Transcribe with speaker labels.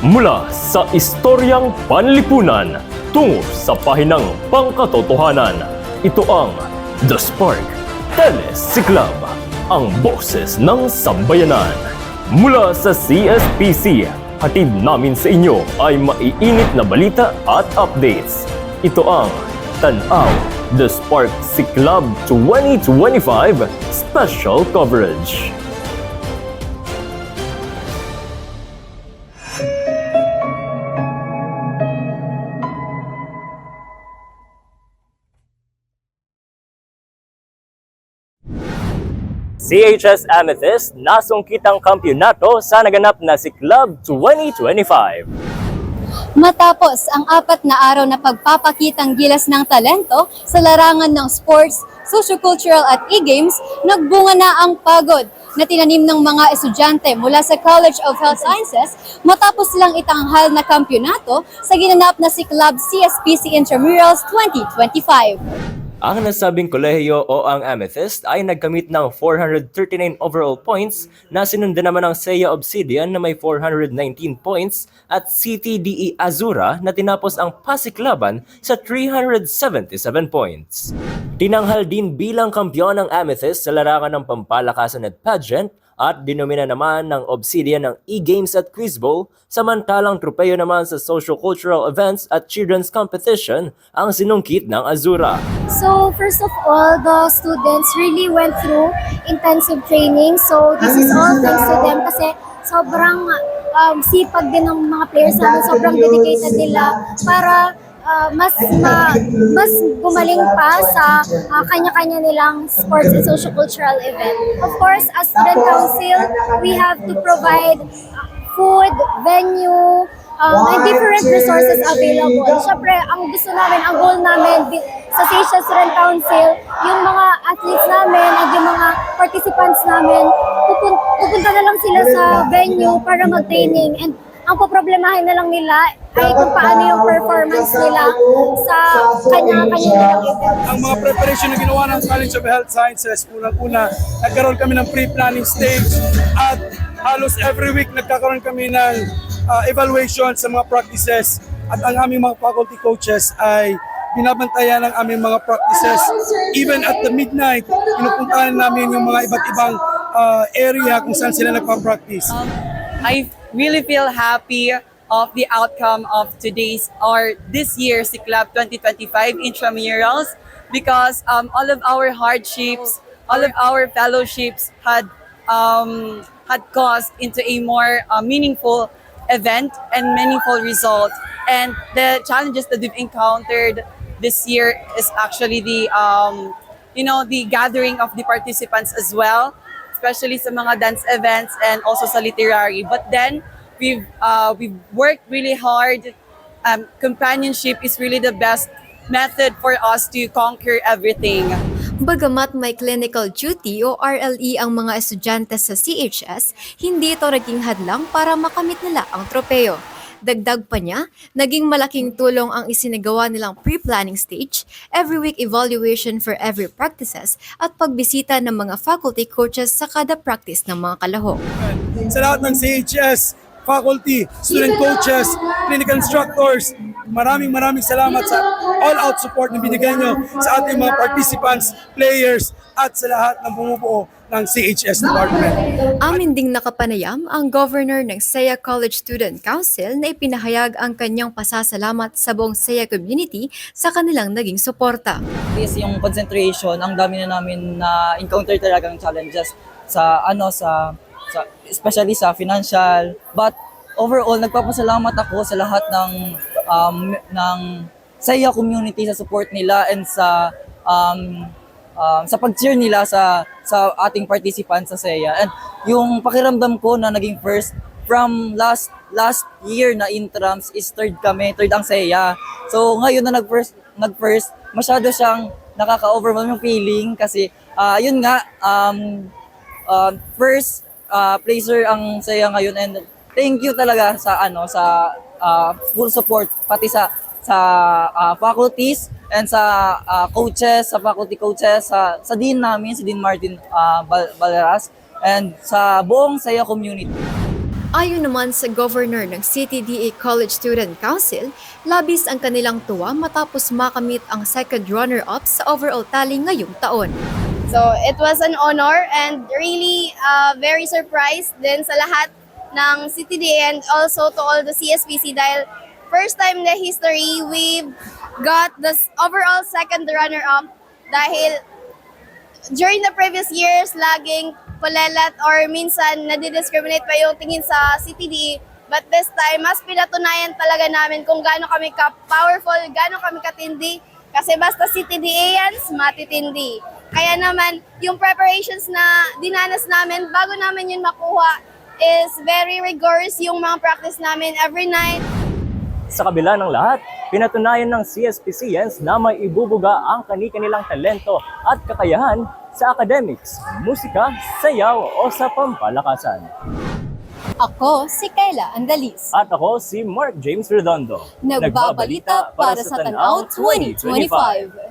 Speaker 1: Mula sa istoryang panlipunan tungo sa pahinang pangkatotohanan, ito ang The Spark Telesiklab, ang boses ng sambayanan. Mula sa CSPC, hatid namin sa inyo ay maiinit na balita at updates. Ito ang Tanaw, The Spark Siklab 2025 Special Coverage. CHS Amethyst nasungkit ang kampyonato sa naganap na si Club 2025.
Speaker 2: Matapos ang apat na araw na pagpapakitang gilas ng talento sa larangan ng sports, sociocultural at e-games, nagbunga na ang pagod na tinanim ng mga estudyante mula sa College of Health Sciences matapos lang itanghal na kampyonato sa ginanap na si Club CSPC Intramurals 2025.
Speaker 1: Ang nasabing kolehiyo o ang Amethyst ay nagkamit ng 439 overall points na sinundan naman ng Seiya Obsidian na may 419 points at CTDE Azura na tinapos ang Pasiklaban sa 377 points. Tinanghal din bilang kampyon ng Amethyst sa larangan ng pampalakasan at pageant at dinomina naman ng Obsidian ng e-games at quiz bowl, samantalang tropeyo naman sa social-cultural events at children's competition ang sinungkit ng Azura.
Speaker 3: So, first of all, the students really went through intensive training. So, this is all thanks to them kasi sobrang um, sipag din ng mga players namin. Sobrang dedicated nila para uh, mas ma, mas gumaling pa sa uh, kanya-kanya nilang sports and social cultural event. Of course, as student council, we have to provide uh, food, venue, um, and different resources available. Siyempre, ang gusto namin, ang goal namin sa Seychelles Student Council, yung mga athletes namin at yung mga participants namin, pupun- pupunta na lang sila sa venue para mag-training and ang poproblemahin na lang nila ay kung paano yung performance nila sa kanya-kanya
Speaker 4: ang mga preparation na ginawa ng College of Health Sciences, unang-una, nagkaroon kami ng pre-planning stage at halos every week nagkakaroon kami ng uh, evaluation sa mga practices at ang aming mga faculty coaches ay binabantayan ng aming mga practices. Even at the midnight, pinupuntahan namin yung mga iba't ibang uh, area kung saan sila nagpa-practice.
Speaker 5: I really feel happy of the outcome of today's or this year's Club 2025 intramurals because um, all of our hardships, all of our fellowships had um, had caused into a more uh, meaningful event and meaningful result. And the challenges that we've encountered this year is actually the um, you know the gathering of the participants as well especially sa mga dance events and also sa literary. But then we've uh, we've worked really hard. Um, companionship is really the best method for us to conquer everything.
Speaker 2: Bagamat may clinical duty o RLE ang mga estudyante sa CHS, hindi ito naging hadlang para makamit nila ang tropeyo. Dagdag pa niya, naging malaking tulong ang isinagawa nilang pre-planning stage, every week evaluation for every practices, at pagbisita ng mga faculty coaches sa kada practice ng mga kalahok.
Speaker 4: sa lahat ng CHS, faculty, student coaches, clinical instructors, maraming maraming salamat sa all-out support na binigay nyo sa ating mga participants, players, at sa lahat ng bumubuo ng CHS department.
Speaker 2: Amin ding nakapanayam ang governor ng SEA College Student Council na ipinahayag ang kanyang pasasalamat sa buong SEA community sa kanilang naging suporta.
Speaker 6: is yung concentration, ang dami na namin na encounter talagang challenges sa ano sa, sa especially sa financial but overall nagpapasalamat ako sa lahat ng um, ng saya community sa support nila and sa um, um, sa pag-cheer nila sa sa ating participants sa SEA. And yung pakiramdam ko na naging first from last last year na intrams is third kami, third ang SEA. So ngayon na nag-first nag-first, masyado siyang nakaka-overwhelm yung feeling kasi ah yun nga um, um, first uh, placer ang SEA ngayon and thank you talaga sa ano sa ah, full support pati sa sa ah, faculties and sa ah, coaches, sa faculty coaches, sa, sa dean namin, si Dean Martin ah, Bal- and sa buong SEA community.
Speaker 7: Ayon naman sa governor ng CTDA College Student Council, labis ang kanilang tuwa matapos makamit ang second runner-up sa overall tally ngayong taon.
Speaker 8: So it was an honor and really uh, very surprised din sa lahat ng CTDA and also to all the CSPC dahil first time in the history we've got the overall second runner-up dahil during the previous years laging kulelat or minsan nadidiscriminate pa yung tingin sa CTDA but this time mas pinatunayan talaga namin kung gaano kami ka-powerful, gaano kami katindi kasi basta CTDAians, matitindi. Kaya naman, yung preparations na dinanas namin bago namin yun makuha is very rigorous yung mga practice namin every night.
Speaker 1: Sa kabila ng lahat, pinatunayan ng CSPCians na may ibubuga ang kani-kanilang talento at kakayahan sa academics, musika, sayaw o sa pampalakasan.
Speaker 2: Ako si Kayla Andalis.
Speaker 1: At ako si Mark James Redondo.
Speaker 2: Nagbabalita para sa Tanaw 2025.